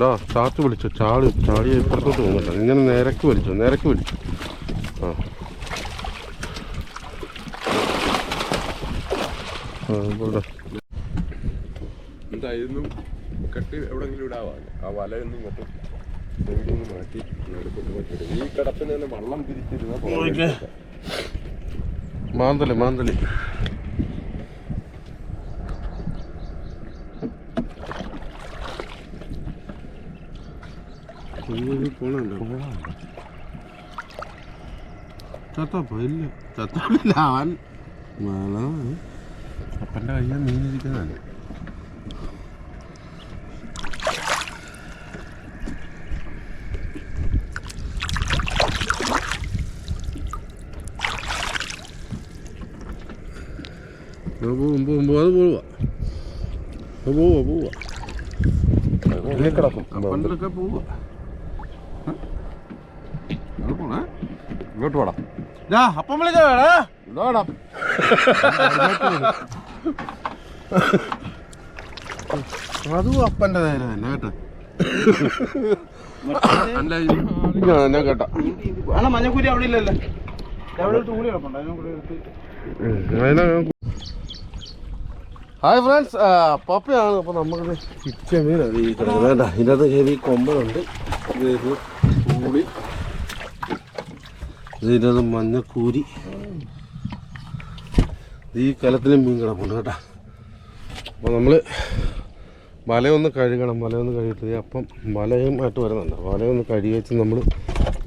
ഡാ ചാത്ത് വിളിച്ചു ചാടി ചാടി ഇപ്പുറത്തോട്ട് പോകുന്നില്ല ഇങ്ങനെ നിരക്ക് വലിച്ചു നിരക്ക് വലിച്ചു. ആ. ഇവിടെ. എന്തായിരുന്നു? കെട്ടി എവിടെങ്കിലും ഇടാവാണ് ആ വലയൊന്നും നിന്ന് മാറ്റി ഈ കിടപ്പിന് തന്നെ വള്ളം തിരിച്ചിരുന്ന മാന്തൽ മാന്തൽ. ചത്തപ്പോ ഇല്ല ചത്തപ്പില്ല അവൻ അപ്പന്റെ കയ്യിൽ മീനിരിക്കുന്നതല്ലേ പോവും പോവും അത് പോവുക അത് പോവുക പോവുക കിടക്കും. പോവുക പോണേ ഇങ്ങോട്ട് വേണം അപ്പം വിളിക്കാടാ ഇതാടാ അതും അപ്പന്റെ നേരെ തന്നെ കേട്ടോ. ഞാൻ കേട്ടാ. മഞ്ഞക്കൂരി അവിടെ ഇല്ലല്ലോ. ഹായ് ഫ്രണ്ട്സ് പപ്പയാണ്. അപ്പോൾ നമുക്ക് ചിച്ച മീനാണ് ഈ കിടക്കുന്നത് വേണ്ട ഇതിനകത്ത് ഹെവി കൊമ്പനുണ്ട് ഇത് ഇത് കൂടി ഇതിനകത്ത് മഞ്ഞക്കൂരി ഈ കലത്തിലും മീൻ കിടപ്പുണ്ട് കേട്ടോ. അപ്പോൾ നമ്മൾ വലയൊന്ന് കഴുകണം വലയൊന്ന് കഴുകിയിട്ട് അപ്പം വലയുമായിട്ട് വരുന്നുണ്ട്. വലയൊന്ന് കഴുകി വെച്ച് നമ്മൾ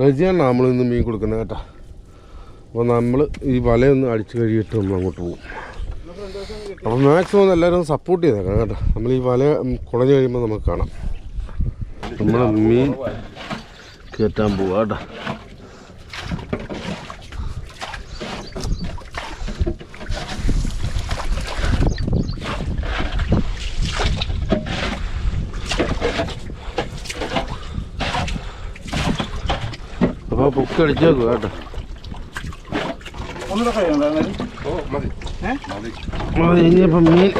റജിയാണ് നമ്മൾ ഇന്ന് മീൻ കൊടുക്കുന്നത് കേട്ടോ. അപ്പോൾ നമ്മൾ ഈ വലയൊന്ന് അടിച്ച് കഴുകിയിട്ട് നമ്മൾ അങ്ങോട്ട് പോകും അപ്പം മാക്സിമം എല്ലാവരും സപ്പോർട്ട് ചെയ്തേക്കാം കേട്ടോ. നമ്മൾ ഈ വല കുളഞ്ഞു കഴിയുമ്പോൾ നമുക്ക് കാണാം. നമ്മൾ മീൻ കയറ്റാൻ പോവാം കേട്ടോ. അപ്പോൾ ബുക്ക് കേട്ടോ. കഴിയണം അന്നേരം ഓ മതി. ഇനിയിപ്പം മീൻ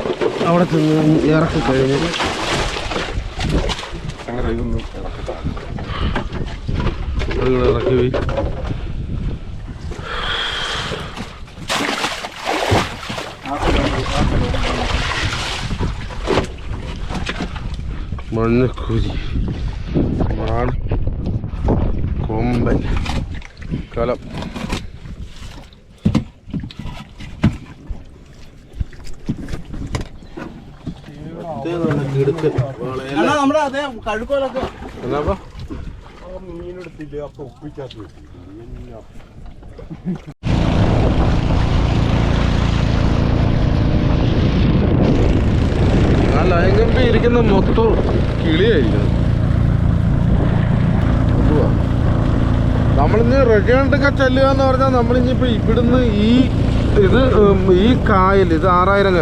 അവിടെ ചെന്ന് ഇറക്കി കഴിഞ്ഞു. ഇറക്കി പോയി മഞ്ഞക്കുരി മാൻ കൊമ്പൻ കലം. നമ്മുടെ അതേ കഴുക്കോലൊക്കെ. എന്നാ മീനെടുത്തില്ല അപ്പൊ ഒപ്പിക്കാത്ത ലയങ്കമ്പി ഇരിക്കുന്ന മൊത്തം കിളിയായിരിക്കും നമ്മളിഞ്ഞ് റെഡിയാണ്ടൊക്കെ ചെല്ലുക എന്ന് പറഞ്ഞാൽ നമ്മളിഞ്ഞിപ്പോ ഇവിടുന്ന് ഈ ഇത് ഈ കായൽ ഇത് ആറായിരം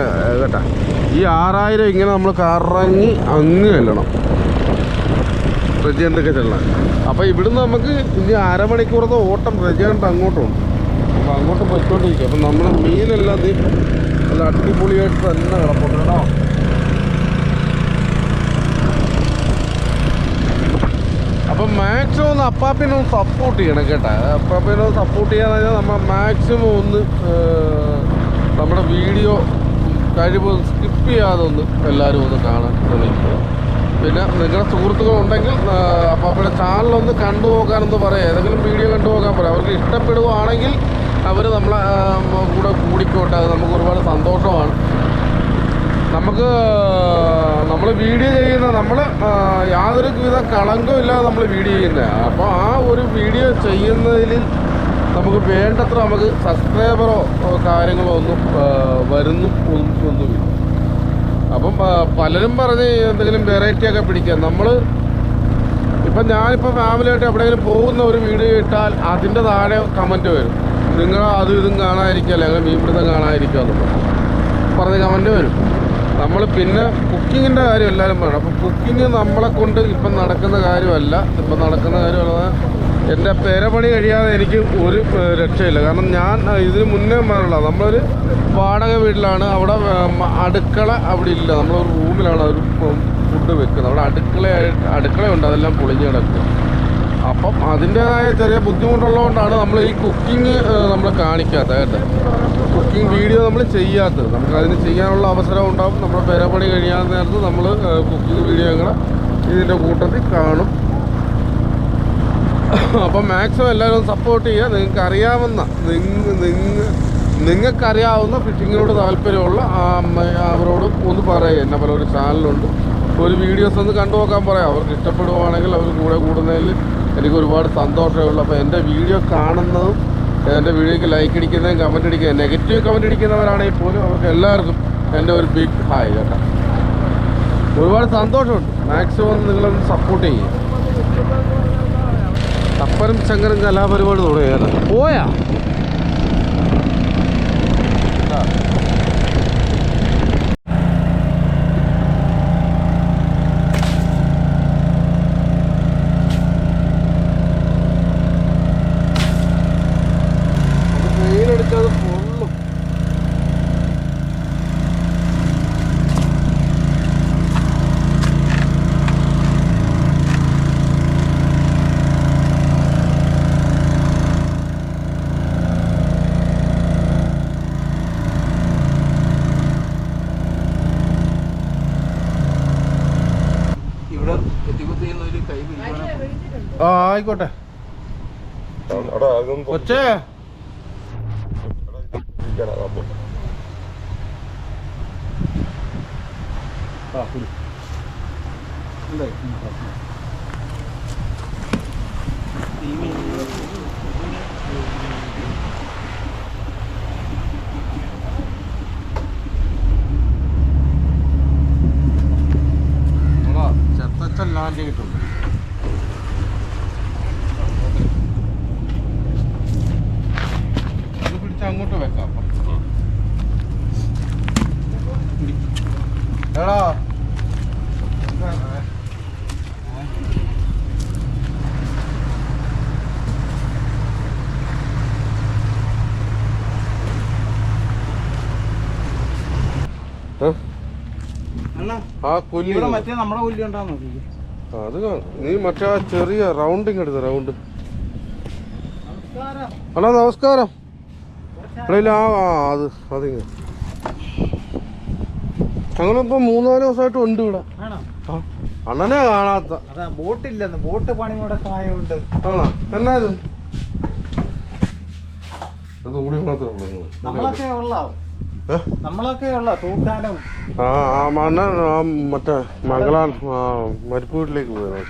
കേട്ടാ. ഈ ആറായിരം ഇങ്ങനെ നമ്മൾ കറങ്ങി അങ്ങ് ചെല്ലണം. റെജിയാണ്ടൊക്കെ ചെല്ലണം അപ്പോൾ ഇവിടുന്ന് നമുക്ക് ഇനി അരമണിക്കൂറത്തെ ഓട്ടം റെജിയണ്ട് അങ്ങോട്ടുണ്ട് അപ്പോൾ അങ്ങോട്ട് പോയിക്കൊണ്ടിരിക്കും. അപ്പം നമ്മുടെ മീനെല്ലാം നല്ല അടിപൊളിയായിട്ട് തന്നെ കിടപ്പുണ്ട് കേട്ടോ. അപ്പം മാക്സിമം ഒന്ന് അപ്പാപ്പിനൊന്ന് സപ്പോർട്ട് ചെയ്യണം കേട്ടോ. അപ്പാപ്പിനൊന്ന് സപ്പോർട്ട് ചെയ്യാന്ന് പറഞ്ഞാൽ നമ്മൾ മാക്സിമം ഒന്ന് നമ്മുടെ വീഡിയോ കഴിവ് സ്കിപ്പ് ചെയ്യാതെ ഒന്ന് എല്ലാവരും ഒന്ന് കാണാൻ ശ്രമിക്കുക. പിന്നെ നിങ്ങളുടെ സുഹൃത്തുക്കളുണ്ടെങ്കിൽ അപ്പാപ്പയുടെ ചാനലൊന്ന് കണ്ടു പോകാനെന്ന് പറയാം. ഏതെങ്കിലും വീഡിയോ കണ്ടു നോക്കാൻ പറയാം. അവർക്ക് ഇഷ്ടപ്പെടുവാണെങ്കിൽ അവർ നമ്മളെ കൂടെ കൂടിക്കോട്ടെ. അത് നമുക്ക് ഒരുപാട് സന്തോഷമാണ്. നമുക്ക് നമ്മൾ വീഡിയോ ചെയ്യുന്ന നമ്മൾ യാതൊരു വിധ കളങ്കവും ഇല്ലാതെ നമ്മൾ വീഡിയോ ചെയ്യുന്നത് അപ്പോൾ ആ ഒരു വീഡിയോ ചെയ്യുന്നതിൽ നമുക്ക് വേണ്ടത്ര നമുക്ക് സബ്സ്ക്രൈബറോ കാര്യങ്ങളോ ഒന്നും വരുന്നു ഒന്നുമില്ല. അപ്പം പലരും പറഞ്ഞ് എന്തെങ്കിലും വെറൈറ്റി ഒക്കെ പിടിക്കാം. നമ്മൾ ഇപ്പം ഞാനിപ്പോൾ ഫാമിലിയായിട്ട് എവിടെയെങ്കിലും പോകുന്ന ഒരു വീഡിയോ ഇട്ടാൽ അതിന്റെ താഴെ കമന്റ് വരും. നിങ്ങൾ അതും ഇതും കാണാതിരിക്കുക അല്ലെങ്കിൽ മീൻപിടുത്തം കാണാതിരിക്കുക എന്നുള്ളത് പറഞ്ഞ് കമന്റ് വരും. നമ്മൾ പിന്നെ കുക്കിങ്ങിന്റെ കാര്യം എല്ലാവരും പറയണം. അപ്പം കുക്കിങ് നമ്മളെ കൊണ്ട് ഇപ്പം നടക്കുന്ന കാര്യമല്ല. ഇപ്പം നടക്കുന്ന കാര്യമല്ല എന്റെ പേരപണി കഴിയാതെ എനിക്ക് ഒരു രക്ഷയില്ല. കാരണം ഞാൻ ഇതിന് മുന്നേ പറഞ്ഞില്ല നമ്മളൊരു വാടക വീട്ടിലാണ്. അവിടെ അടുക്കള അവിടെ ഇല്ല. നമ്മളൊരു റൂമിലാണ് ഒരു ഫുഡ് വെക്കുന്നത്. അവിടെ അടുക്കള അടുക്കളയുണ്ട്. അതെല്ലാം പൊളിഞ്ഞ് കിടക്കുക അപ്പം അതിന്റേതായ ചെറിയ ബുദ്ധിമുട്ടുള്ളതുകൊണ്ടാണ് നമ്മൾ ഈ കുക്കിംഗ് നമ്മൾ കാണിക്കാത്തത് കേട്ടോ. കുക്കിംഗ് വീഡിയോ നമ്മൾ ചെയ്യാത്തത്. നമുക്ക് അതിന് ചെയ്യാനുള്ള അവസരം ഉണ്ടാകും നമ്മുടെ പേരപ്പണി കഴിയാൻ നേരത്ത് നമ്മൾ കുക്കിംഗ് വീഡിയോ കൂടെ ഇതിന്റെ കൂട്ടത്തിൽ കാണും. അപ്പം മാക്സിമം എല്ലാവരും സപ്പോർട്ട് ചെയ്യുക. നിങ്ങൾക്ക് അറിയാവുന്ന നിങ്ങ നിങ്ങ നിങ്ങൾക്കറിയാവുന്ന ഫിഷിങ്ങിനോട് താല്പര്യമുള്ള അവരോട് ഒന്ന് പറയുക. എന്നെ പോലെ ഒരു ചാനലുണ്ട്. ഒരു വീഡിയോസ് ഒന്ന് കണ്ടു നോക്കാൻ പറയാം. അവർക്ക് ഇഷ്ടപ്പെടുവാണെങ്കിൽ അവർ കൂടെ കൂടുന്നതിൽ എനിക്ക് ഒരുപാട് സന്തോഷമേ ഉള്ളൂ അപ്പോൾ എന്റെ വീഡിയോ കാണുന്നതും എന്റെ വീഡിയോക്ക് ലൈക്ക് അടിക്കുന്നതും കമന്റ് അടിക്കുന്നതും നെഗറ്റീവ് കമന്റ് അടിക്കുന്നവരാണെങ്കിൽ പോലും അവർക്ക് എല്ലാവർക്കും എന്റെ ഒരു ബിഗ് ഹായ് കേട്ടോ. ഒരുപാട് സന്തോഷമുണ്ട്. മാക്സിമം നിങ്ങളൊന്ന് സപ്പോർട്ട് ചെയ്യും. അപ്പനും ശങ്കരും കലാപരിപാടി തുടങ്ങിയാണ് പോയാ വെയിലടിച്ചത് പൊള്ളും ഇവിടെ കുത്തിക്കുത്തി ചെയ്യുന്ന ഒരു കൈ പിടിക്കുവാനെ ആ ആയിക്കോട്ടെ കൊച്ചേ അപ്പൊ. ചെത്തച്ചൻ ലാൻഡ് ചെയ്തിട്ടുണ്ട് അത് പിടിച്ച് അങ്ങോട്ട് വെക്കാം എടാ. ആ കൊല്ലി മറ്റേ നമ്മുടെ ഉണ്ടാന്ന് അത് നീ മറ്റേ ആ ചെറിയ റൗണ്ടിങ് എടുത്ത റൗണ്ട് അണ്ണാ നമസ്കാരം. ആ അത് അതിങ്ങ. ഞങ്ങളിപ്പോ മൂന്നാൽ ദിവസമായിട്ട് ഉണ്ട് ഇവിടെ. അണ്ണനെ കാണാത്ത. ബോട്ടില്ലെന്ന് ബോട്ട് പണി മുടക്കം ആയതുകൊണ്ട് ആണോ? എന്നാ ഇത് അത് കൂടി മാത്രമേ ഉള്ളൂ നിങ്ങൾ. നമ്മളൊക്കെ ഉള്ള? ഏ? നമ്മളൊക്കെ ഉള്ള? തൂക്കാനും. ആ മറ്റേ മംഗളാൻ മരിപ്പ് വീട്ടിലേക്ക് പോയത്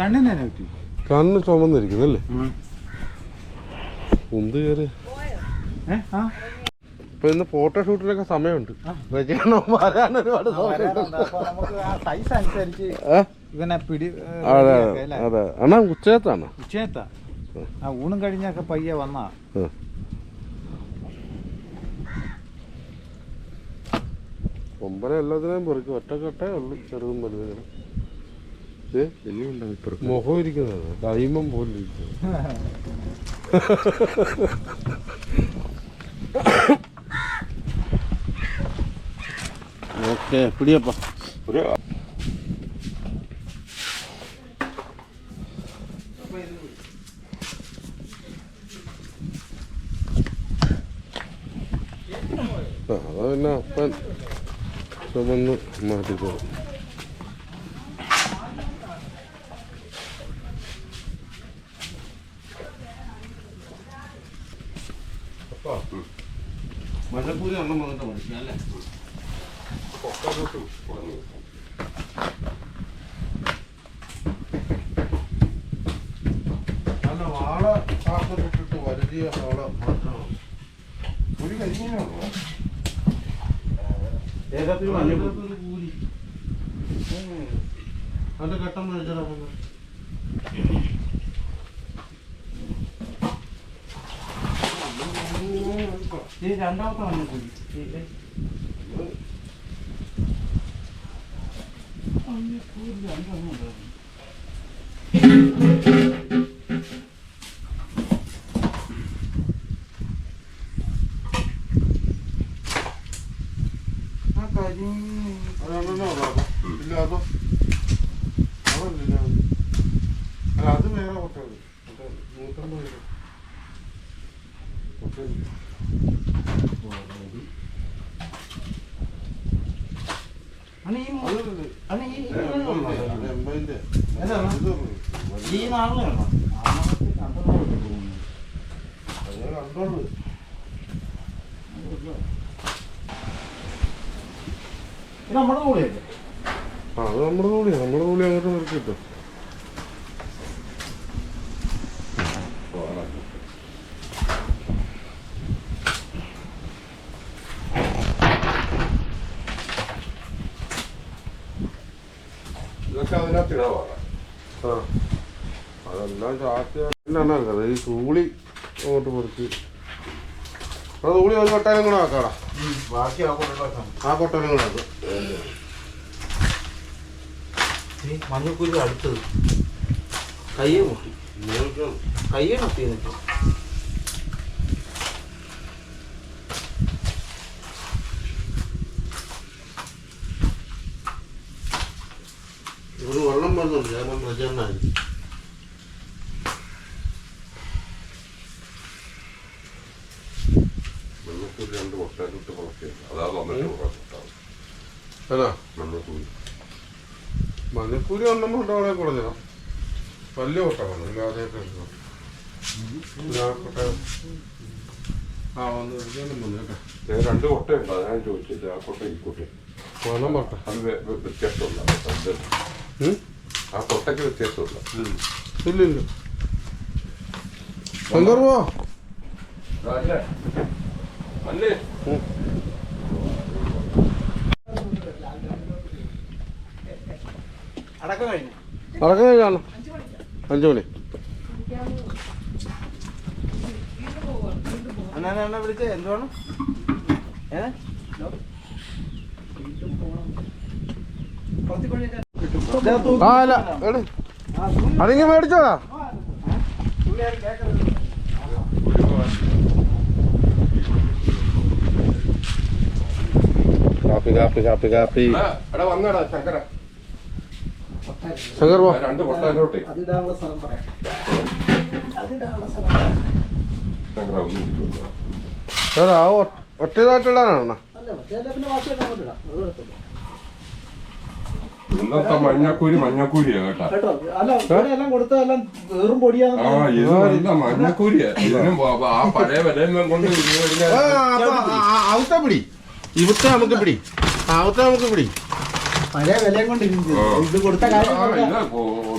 കണ്ണിന് പറ്റി? കണ്ണ് ചുമന്നിരിക്കുന്നല്ലേ ഉന്ത് കയറി. ഏ ആ? ഇപ്പൊ ഇന്ന് ഫോട്ടോഷൂട്ടിനൊക്കെ സമയമുണ്ട്. രചന വരാൻ ഒരുപാട് ആ, നമുക്ക് ആ സൈസ് അനുസരിച്ച് ഇവനെ പിടി അതെ? അതെ. അണ്ണാ ഉച്ചയത്താണ്. ഉച്ചയത്താ? ആ. ഊണും കഴിഞ്ഞൊക്കെ പയ്യെ വന്നാ. കൊമ്പന എല്ലാത്തിനെയും പെറുക്കി ഒറ്റക്കെട്ടേ ഉള്ളു ചെറുതും വലുതും. മുഖം ഇരിക്കുന്നത് ദൈമം പോലെ ഇരിക്കുന്നത്. ഓക്കെ പിടിയപ്പ ഒരു ആ അതാ പിന്നെ അപ്പൻ ചുമന്ന് മാറ്റിക്കോളും മഞ്ഞപ്പൊടി ആ കരിമീൻ അതെണ്ണോ അതോ അതല്ല അല്ല അത് വേറെ കൊട്ടയാണ് മറ്റേ നൂറ്റമ്പത് രൂപ കൊട്ടയുണ്ട്. ആ, അത് അണ്ണാ ഈ മു- അതല്ലത്. അണ്ണാ ഈ ഈ അത് എൺപതിന്റെ. അത് എൺപതിന്റെ. ഏതാണ്? ഇത് ഈ നാളിലെ വേണോ ആണോ കണ്ടോ അത് കണ്ടോളൂ. ഇത് നമ്മുടെ കൂടെയല്ലേ ആ, അത് നമ്മുടെ തോണിയാ നമ്മുടെ തോണി അങ്ങോട്ട് നിറക്കി കിട്ടും ഇതൊക്കെ അതിനകത്ത് ഇടാവാണ് ആ. അതെല്ലാം ഈ അങ്ങോട്ട് പൊറുക്കി. അത് തൂളി ഒരു കൊട്ടാനും കൂടെ ആക്കാടാ ബാക്കി ആ കൊട്ടാനും കൂടെ ആക്കും മഞ്ഞക്കുരു അടുത്തത് കയ്യെ മുട്ടി. കയ്യെ മുട്ടി എന്നിട്ട്. ഒരു വെള്ളം വന്നുണ്ട് ഞാൻ പ്രചരണമായി. മണ്ണൂർ രണ്ട് കൊട്ടാനിട്ട് പുറത്തില്ല അതാ വന്നിട്ട് പുറത്തിട്ടാവും അല്ല മണ്ണൂർ മഞ്ഞക്കൂലി ഒന്നും അവിടെ കുറഞ്ഞോ വലിയ കൊട്ടാണ്. ഇല്ലാതെ ആ വന്ന് എടുക്കാനും വന്നു കേട്ടോ. ഞാൻ രണ്ട് കൊട്ടയുണ്ട്. ഞാൻ ചോദിച്ചത്. ആ കൊട്ട ഈ കൊട്ട. വനം കൊട്ട അത് വ്യ- വ്യ- വ്യത്യാസമുള്ള ആ കൊട്ടയ്ക്ക് വ്യത്യാസമുള്ള ഇല്ല ഇല്ല. ശങ്കർ പോ അല്ലേ? അല്ലേ കാണണം അഞ്ചു മണി. വിളിച്ചേ. എന്തുവാണ് ഏ? ആ അല്ല. എട്. അതിങ്ങ മേടിച്ചോടാ കാപ്പി കാപ്പി കാപ്പി കാപ്പി. എടാ വന്നടാ ശങ്കര. ശങ്കർ രണ്ട് കൊട്ടാനോട്ടെ അതിടാനുള്ള സ്ഥലം പറയാം. അതിടാനുള്ള സ്ഥലം ഒന്നും ആ ഇന്നത്തെ മഞ്ഞക്കൂരി മഞ്ഞക്കൂരിയാ കേട്ടാ. മഞ്ഞക്കൂരിയാ. ആ പഴയ വിലയെല്ലാം കൊണ്ട് അവത്തെ പിടി. ഇവിടുത്തെ നമുക്ക് പിടി. അവിടുത്തെ നമുക്ക് പിടി. പഴയ വിലയും കൊണ്ട് ഇത് കൊടുത്ത കാര്യം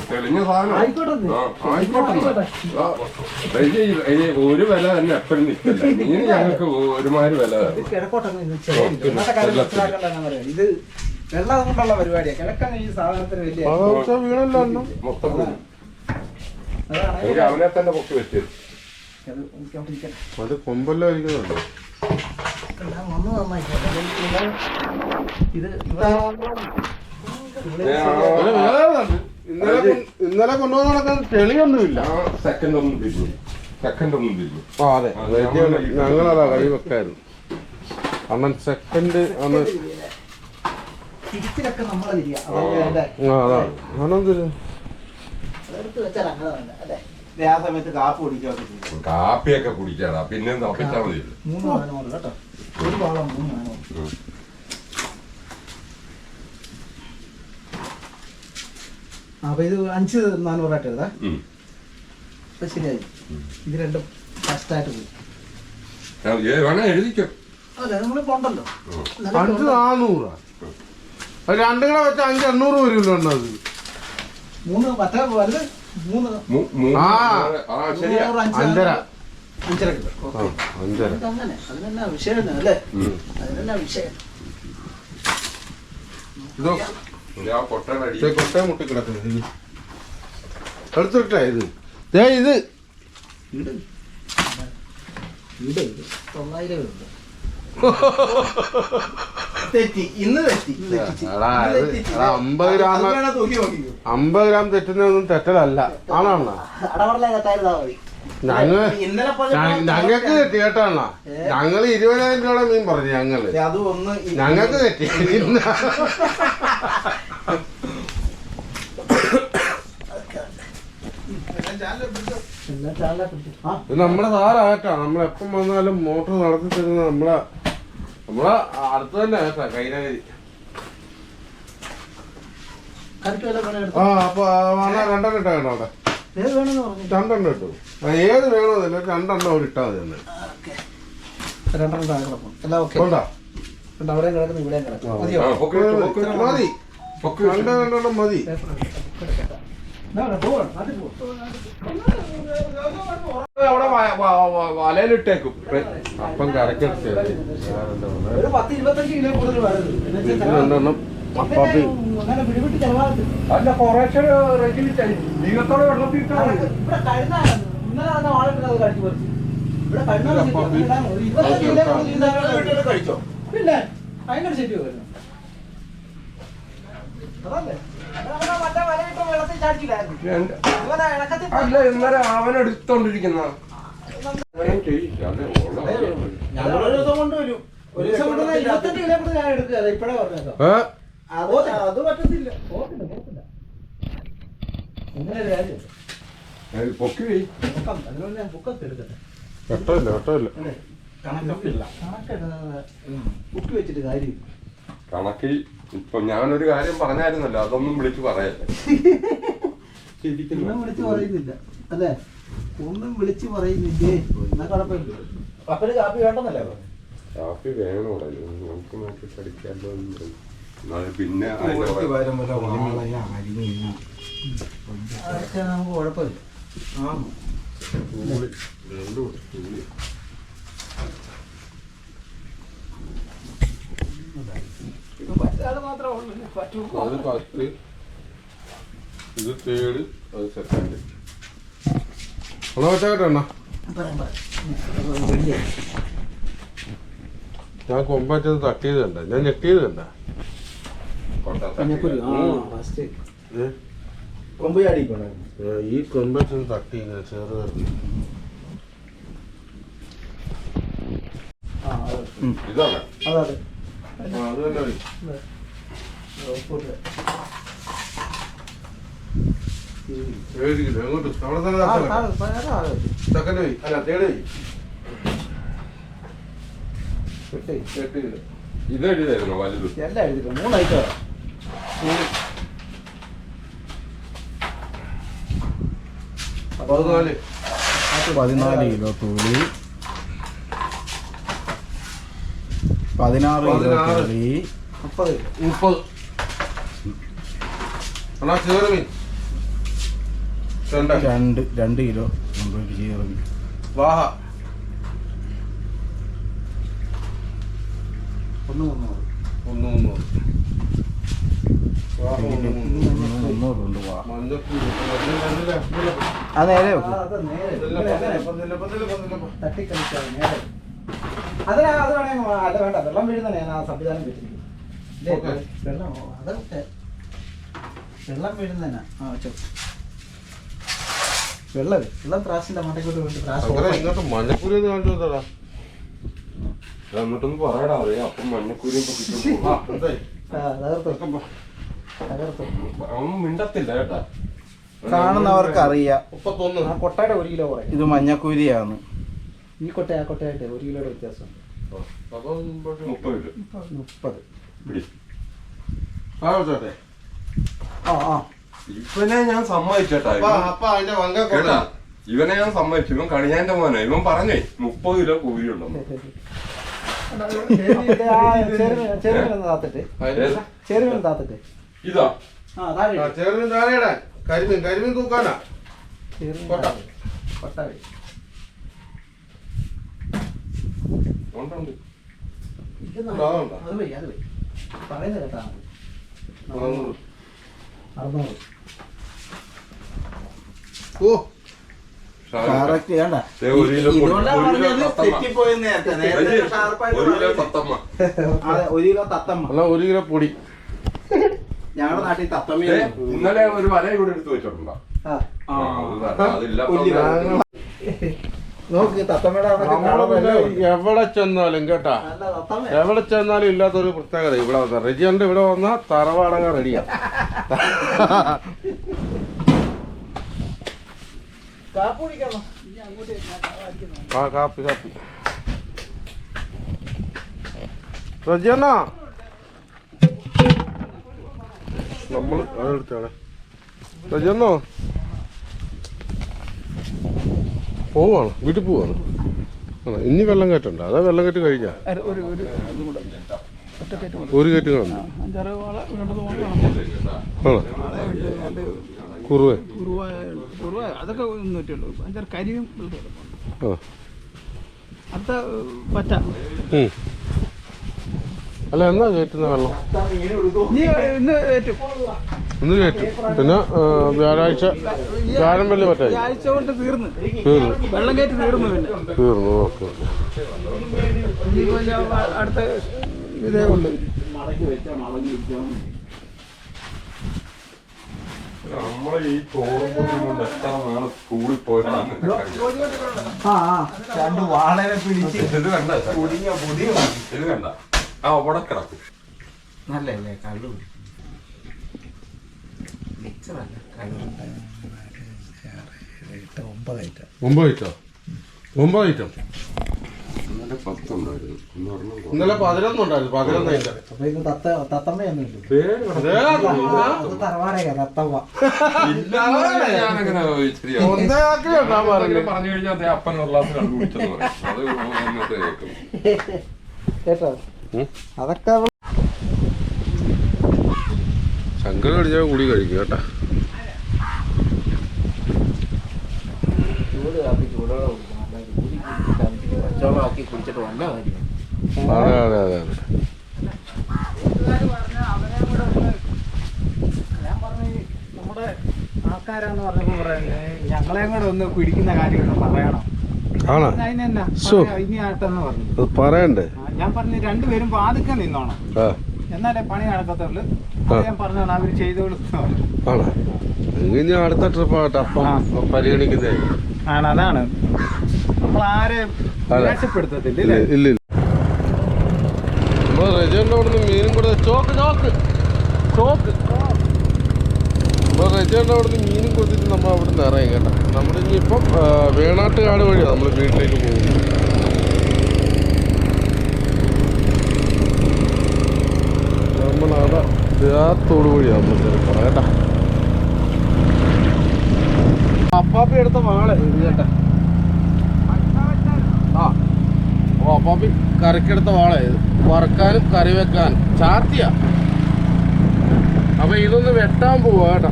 തെളിഞ്ഞ സാധനം. ആയിക്കോട്ടെ ഒരു വില തന്നെ എപ്പോഴും നിൽക്കില്ല. ഇനി ഞങ്ങൾക്ക് ഒരുമാതിരി വില ഇത് വെള്ളം കൊണ്ടുള്ള പരിപാടിയാണ് ഈ സാധനത്തിന് വലിയ വീണല്ലോ മൊത്തം അവനെ തന്നെ പൊക്കി വെച്ചത് അത് കൊമ്പല്ലോ ഇരിക്കുന്നുണ്ടോ വന്ന്. ഇത്. ഇന്നലെ കൊണ്ടുപോകുന്ന ഇന്നലെ നടക്കാൻ തെളിയൊന്നുമില്ല. സെക്കൻഡ് ഒന്നും തിരിഞ്ഞു. സെക്കൻഡ് ഒന്നും തിരിഞ്ഞു. ആ അതെ. ഞങ്ങളതാ കൈ വെക്കായിരുന്നു. അണ്ണൻ സെക്കൻഡ് അന്ന് തിരിച്ചിലൊക്കെ നമ്മളെ തിരിയാ. അതൊക്കെ വേണ്ടേ ആ അതാ. അണെന്തൊരു അതെടുത്ത് വെച്ചാൽ അങ്ങനെ തന്നെ ദേ, ആ സമയത്ത് കാപ്പ് കുടിക്കാതെ കാപ്പിയൊക്കെ കുടിക്കാടാ പിന്നെ തപ്പിച്ചാൽ മതി കേട്ടോ ഒരു പാളം മൂന്ന് നാനൂറ് ഉം. ആ, അപ്പൊ ഇത് അഞ്ച് നാനൂറായിട്ട് എഴുതാ. അപ്പൊ ശരിയായി. ഇത് രണ്ടും ഫസ്റ്റായിട്ട് പോയി. വേണേ എഴുതിക്കോ. അല്ല നമ്മൾ പോണ്ടല്ലോ. ഉം. ഇന്നലെ അഞ്ച് നാനൂറാ. അത് രണ്ടും കൂടെ വെച്ച് അഞ്ച് എണ്ണൂറ് വരുമല്ലോ എണ്ണത് മൂന്ന് വലുത് ആ. ആ ശരിയാ. നൂറ് അഞ്ച് അഞ്ചര. അഞ്ചര കിലോ. ആ ഓക്കെ. അഞ്ചര. അങ്ങനെ അതിനെന്നാ വിഷയം അല്ലേ. അതിനെന്നാ വിഷയം. ഇതോ. ഇത് ദേ കൊട്ടയം മുട്ടി കിടക്കുന്നത് ഇത്. എടുത്തിട്ടേ ദേ അമ്പത് ഗ്രാം-. അമ്പത് ഗ്രാം തെറ്റുന്നതൊന്നും തെറ്റലല്ല. ആണോ ഞങ്ങൾ ഞങ്ങൾക്ക് തെറ്റി കേട്ടാണ ഞങ്ങൾ ഞങ്ങൾ ഇരുപതിനായിരം രൂപയുടെ മീൻ പറഞ്ഞു ഞങ്ങൾ. അത് ഒന്ന് ഞങ്ങൾക്ക് തെറ്റി. ഇത് നമ്മുടെ സാറാട്ടാ നമ്മളെപ്പം വന്നാലും മോട്ടർ നടത്തി തരുന്ന നമ്മളെ നമ്മളെ അടുത്ത് തന്നെ കേട്ടാ എടുത്തു ആ അപ്പൊ രണ്ടെണ്ണം ഇട്ടാ കേട്ടോ അവിടെ. രണ്ടെണ്ണം ഇട്ടു. ഏത് വേണമെന്നില്ല രണ്ടെണ്ണം അവിടെ ഇട്ടാ മതി തന്നെ രണ്ടെണ്ണം കിടക്കും എല്ലാം ഓക്കെ അവിടെയും കിടക്കുന്നു ഇവിടെയും കിടക്കും. മതി. രണ്ടെണ്ണം മതി. അവിടെ വ- വ- വ- വലയിലിട്ടേക്കും. അപ്പം കരക്കെടുത്ത് രണ്ടെണ്ണം അപ്പാപ്പി അല്ല കൊറേശ്ശെ ദീപത്തോടെ വെള്ളത്തിൽ കഴിച്ചോ? പിന്നെ ഭയങ്കര ശരി അതല്ലേ അല്ല ഇന്നലെ അവൻ എടുത്തോണ്ടിരിക്കുന്ന. ഞങ്ങളൊരു ദിവസം കൊണ്ടുവരും ഒരു ദിവസം കൊണ്ടുവന്ന ഇരുപത്തഞ്ച് കിലോ കൂടുതൽ ഞാൻ എടുക്കുക ഇപ്പഴേ പറഞ്ഞേക്കാം അത് അത് പറ്റത്തില്ല. പോകത്തില്ല പോകത്തില്ല. ഇങ്ങനെ കാര്യം. അതിനോട് ഞാൻ പൊക്കത്ത് എടുക്കട്ടെ വെട്ടമില്ല വെട്ടമില്ല. കണക്കില്ല. കണക്കെടുന്നത് ബുക്ക് വെച്ചിട്ട് കാര്യമില്ല. കണക്ക് ഇപ്പൊ ഞാനൊരു കാര്യം പറഞ്ഞായിരുന്നല്ലോ അതൊന്നും വിളിച്ചു പറയല്ലേ. ഒന്നും വിളിച്ചു പറയുന്നില്ല. അല്ലേ? ഒന്നും വിളിച്ചു പറയുന്നില്ലേ? എന്നാ കുഴപ്പമില്ല. കാപ്പി വേണ്ടെന്നല്ലേ? കാപ്പി നമുക്ക് പഠിക്കാമല്ലോ. എന്നാലും പിന്നെ അതൊക്കെ നമുക്ക് കുഴപ്പമില്ല. ആ. പറ്റാതെ മാത്രമേ ഉള്ളൂ. പറ്റൂ. അത് ഫസ്റ്റ് ഇത് തേർഡ് അത് സെക്കൻഡ് എന്നാ വെച്ചാട്ടെ എണ്ണ പറയാം പറയാം ഞാൻ കൊമ്പറ്റത് തട്ടിയതുണ്ട് കണ്ട ഞാൻ ഞെട്ടിയത് കണ്ട കൊട്ടത്തട്ടി. കഞ്ഞിക്കുരു ആ ഫസ്റ്റ് കൊമ്പ് ചാടിക്കൊണ്ടായിരുന്നു. ഈ കൊമ്പറ്റത് തട്ടി ഇങ്ങനെ അതെ. ഇതാണ്? അതെ അതെ. അത് തന്നെ മതി. ഏഴ് കിലോ എങ്ങോട്ട് അവിടെ തന്നെ സെക്കൻഡ് പോയി. അല്ല തേർഡ് പോയി. എട്ട് കിലോ ഇത് എഴുതായിരുന്നു വലുത്? എല്ലാം എഴുതിട്ടുണ്ട് മൂന്ന്. ഐറ്റം പതിനാല്. പതിനാല് കിലോ തൂളി പതിനാറ് കിലോ. തൂളി മുപ്പത് മുപ്പത്. അണ്ണാ ചേറ് മീൻ രണ്ട് രണ്ട് കിലോ. കൊണ്ടുപോയി ചേർന്ന് വാഹ. ഒന്ന് മുന്നൂറ്. ഒന്ന് മുന്നൂറ്. വാഹ ഒന്ന് മുന്നൂറ്. മുന്നൂറുണ്ട് വാ മഞ്ഞപ്പൂരി മഞ്ഞ മഞ്ഞില ആ നേരെ ആ, അത് നേരെ. തട്ടിക്കളിച്ചാൽ നേരെ. അതിനാ അത് വേണേ. അല്ല വേണ്ട. വെള്ളം വീഴുന്ന ഞാൻ ആ സംവിധാനം വെച്ചിരിക്കും. വെള്ളം അത്. വെള്ളം വീഴുന്നതന്നെ ആ വെച്ചോ. വെള്ളം വെള്ളം പ്രാസിന്റെ മണ്ടയ്ക്കോട്ട് എന്നിട്ടൊന്ന് പറയടാ അതെ അപ്പം മിണ്ടത്തില്ല കേട്ടാ. കാണുന്നവർക്ക് അറിയാം ആ കൊട്ടയുടെ ഒരു കിലോ കുറയും. ഇത് മഞ്ഞക്കൂരിയാണ്. ഈ കൊട്ട ആ കൊട്ടയായിട്ട് ഒരു കിലോയുടെ വ്യത്യാസം. മുപ്പത്. മുപ്പത്. ആ ഇവനെ ഞാൻ സമ്മതിച്ചേട്ടാ. കേട്ടാ ഇവനെ ഞാൻ സമ്മതിച്ചു. ഇവൻ കണിയാന്റെ മോനെ. ഇവൻ പറഞ്ഞേ മുപ്പത് കിലോ? ചെറുമീൻ താത്തിട്ട്. ഇതാ. ചെറുമീൻ താഴെടാ കരിമീൻ കരിമീൻ തൂക്കാനാ കൊട്ട. അത് അത് പറയുന്നത്. അറുന്നൂറ് ഓ കറക്റ്റ് വേണ്ട. ദേ ഒരു കിലോ തത്തമ്മ. അല്ല ഒരു കിലോ പൊടി. ഞങ്ങളുടെ നാട്ടിൽ തത്തമ്മ ഇന്നലെ ഒരു വല ഇവിടെ എടുത്തു വെച്ചിട്ടുണ്ടോ? ആ. നോക്ക് തത്തമ്മയുടെ എവിടെ ചെന്നാലും കേട്ടാ. എവിടെ ചെന്നാലും ഇല്ലാത്തൊരു പ്രത്യേകത ഇവിടെ വന്ന. റെജിയന്റെ ഇവിടെ വന്ന തറവാടക റെഡിയാ. ആ കാപ്പി കാപ്പി. റജിയണ്ണ. നമ്മൾ അതെടുത്താണ് റജിയണ്ണോ? പോവാണ് വീട്ടിൽ പോവാണ്. ആണോ? ഇനി വെള്ളം കയറ്റണ്ട. അതാ വെള്ളം കയറ്റി കഴിഞ്ഞാ. ഒരു ഒരു ഒരു കയറ്റി കാണുന്നു ആണോ? കുറുവേ. അതൊക്കെ നൂറ്റുള്ളൂ അഞ്ചാറ് കരിയും വെളുത്തും ആ അടുത്ത പച്ച ഉം. അല്ല എന്നാ കയറ്റുന്ന വെള്ളം? നീ ഇന്ന് ഏറ്റവും ഇന്ന് കയറ്റും പിന്നെ വ്യാഴാഴ്ച വ്യാഴം വെള്ളി പറ്റായി തീർന്നു. തീർന്നു. ഓക്കെ അടുത്ത ഇതേ നമ്മളെ ഈ തോറും കൊണ്ട് എത്ര നാളെ സ്കൂളിൽ പോയതാണ് ആ ആ, രണ്ട് വാളനെ പിടിച്ച് ഇത് കണ്ട? പുതിയ പുതിയ ഇത് കണ്ട? ആ ഉടക്കിടക്കും കിടക്കും. നല്ലല്ലേ കള്ളു ഒമ്പത് ഐറ്റം. ഒമ്പത് ഐറ്റം. ഇന്നലെ പതിനൊന്നുണ്ടായിരുന്നു പറഞ്ഞു പറഞ്ഞു കഴിഞ്ഞാൽ അതേ അപ്പൻ ഒരു ഗ്ലാസ് പറയും. കേട്ടോ. അതൊക്കെ ശങ്കര കടിച്ചാൽ കൂടി കഴിക്കും കേട്ടാ ചൂട് കാപ്പി ചൂടോടെ കുടിക്കണം പച്ചവെള്ളമാക്കി കുടിച്ചിട്ട് വല്ല കാര്യം. അതെ അതെ അതെ അതെ. ഞാൻ പറഞ്ഞു നമ്മുടെ ആൾക്കാരാന്ന് പറഞ്ഞപ്പോ പറയുന്നത് ഞങ്ങളെയും കൂടെ ഒന്ന് പിടിക്കുന്ന പറയണം. ആണോ. ഇനി ആട്ടെന്ന് പറഞ്ഞു. അത് പറയണ്ടേ? ഞാൻ പറഞ്ഞു രണ്ടുപേരും നിന്നോണം. എന്നാലേ പണി നടക്കത്തുള്ളൂ. ഞാൻ അവർ ചെയ്തോളൂ എങ്കിൽ അടുത്ത ട്രിപ്പ് പരിഗണിക്കുന്നേ ആണ് അതാണ്. നമ്മൾ ആരെയും ഇല്ല ഇല്ലേ? ഇല്ല. നമ്മൾ റജന്റെ അവിടെ നിന്ന് മീനും കൂടെ ചോക്ക് ചോക്ക്. ചോക്ക്. നമ്മൾ റജന്റെ അവിടെ നിന്ന് മീനും കൊടുത്തിട്ട് നമ്മൾ അവിടെ നിന്ന് ഇറങ്ങി കേട്ടോ. നമ്മൾ ഇനിയിപ്പം വേണാട്ടുകാട് വഴിയാണ് നമ്മൾ വീട്ടിലേക്ക് പോകുന്നത്. നമ്മളവിടെ ദേഹത്തോട് വഴിയാണ് നമ്മൾ ചെറുപ്പം കേട്ടാ. അപ്പാപ്പി എടുത്ത വാളെ കേട്ടാ ആ ഓ പപ്പി കറിക്കെടുത്ത വാളായത് വറുക്കാനും കറി വെക്കാനും. ചാത്തിയ. അപ്പൊ ഇതൊന്ന് വെട്ടാൻ പോവാ കേട്ടോ.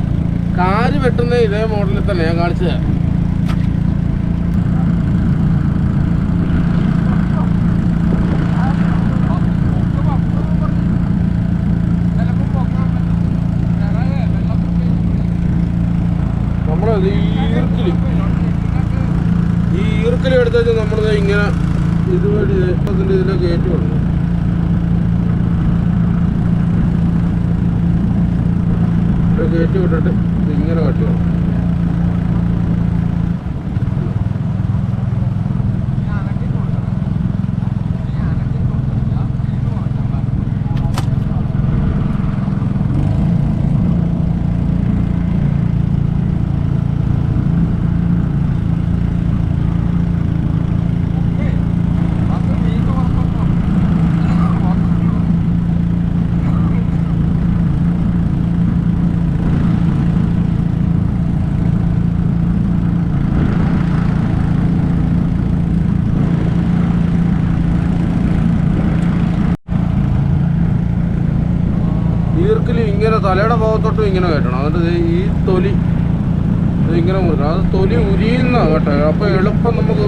കാര് വെട്ടുന്ന ഇതേ മോഡലിൽ തന്നെ ഞാൻ കാണിച്ചു തരാം നമ്മളത് ഈ ഈർക്കിൽ. ഈ ഈർക്കിൽ എടുത്തേച്ച് നമ്മൾ ഇങ്ങനെ ഇതുവഴി അതിന്റെ ഇതിലെ കയറ്റി ഇത് കയറ്റി വിട്ടിട്ട് ഇത് ഇങ്ങനെ കട്ടി ഈർക്കിൽ ഇങ്ങനെ തലയുടെ ഭാഗത്തോട്ടും ഇങ്ങനെ കയറ്റണം എന്നിട്ട് ഈ തൊലി ഇങ്ങനെ മുറിക്കണം അത് തൊലി ഉരിയുന്ന കേട്ടോ. അപ്പോൾ എളുപ്പം നമുക്ക്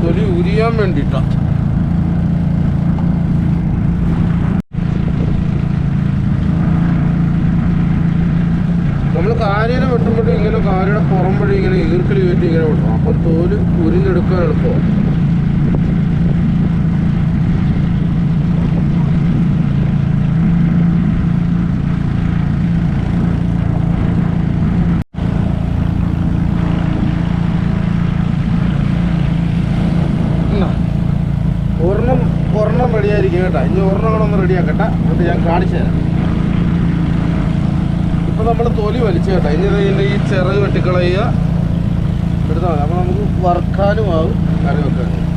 തൊലി ഉരിയാൻ വേണ്ടിയിട്ടാണ് നമ്മൾ കാര്യം വെട്ടുമ്പോഴും ഇങ്ങനെ കാര്യം പുറം വഴി ഇങ്ങനെ ഈർക്കിൽ കയറ്റി ഇങ്ങനെ വിടണം അപ്പം തോൽ ഉരിഞ്ഞെടുക്കാൻ എളുപ്പമാണ് എന്നാ, ഒരെണ്ണം ഒരെണ്ണം റെഡിയായിരിക്കും കേട്ടോ ഇനി ഒരെണ്ണം കൂടെ ഒന്ന് റെഡിയാക്കട്ടെ. എന്നിട്ട് ഞാൻ കാണിച്ചു തരാം. ഇപ്പൊ നമ്മൾ തൊലി വലിച്ചു കേട്ടോ. ഇനി ഇതിന്റെ ഈ ചിറക് വെട്ടിക്കളയുക. എടുത്താൽ മതി. അപ്പോൾ നമുക്ക് വറുക്കാനും ആവും കറി വെക്കാനും ആവും.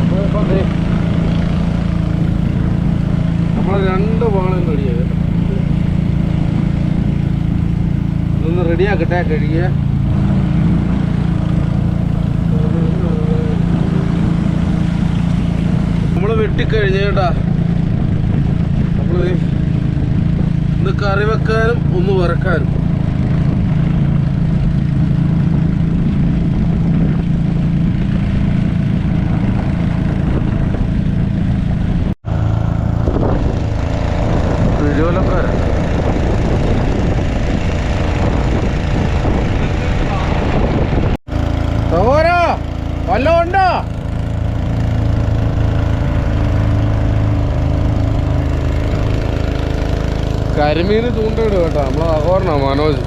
അപ്പോൾ ഇപ്പം ദേ നമ്മൾ രണ്ട് വാളും റെഡിയായി ഇതൊന്ന് റെഡിയാക്കട്ടെ കഴുകിയ. നമ്മൾ വെട്ടിക്കഴിഞ്ഞ കേട്ടാ. നമ്മൾ ഇത് കറി വെക്കാനും ഒന്ന് വറക്കാനും. കരിമീന് ചൂണ്ടയിടും കേട്ടോ. നമ്മളെ അഹോരണ മനോജ്.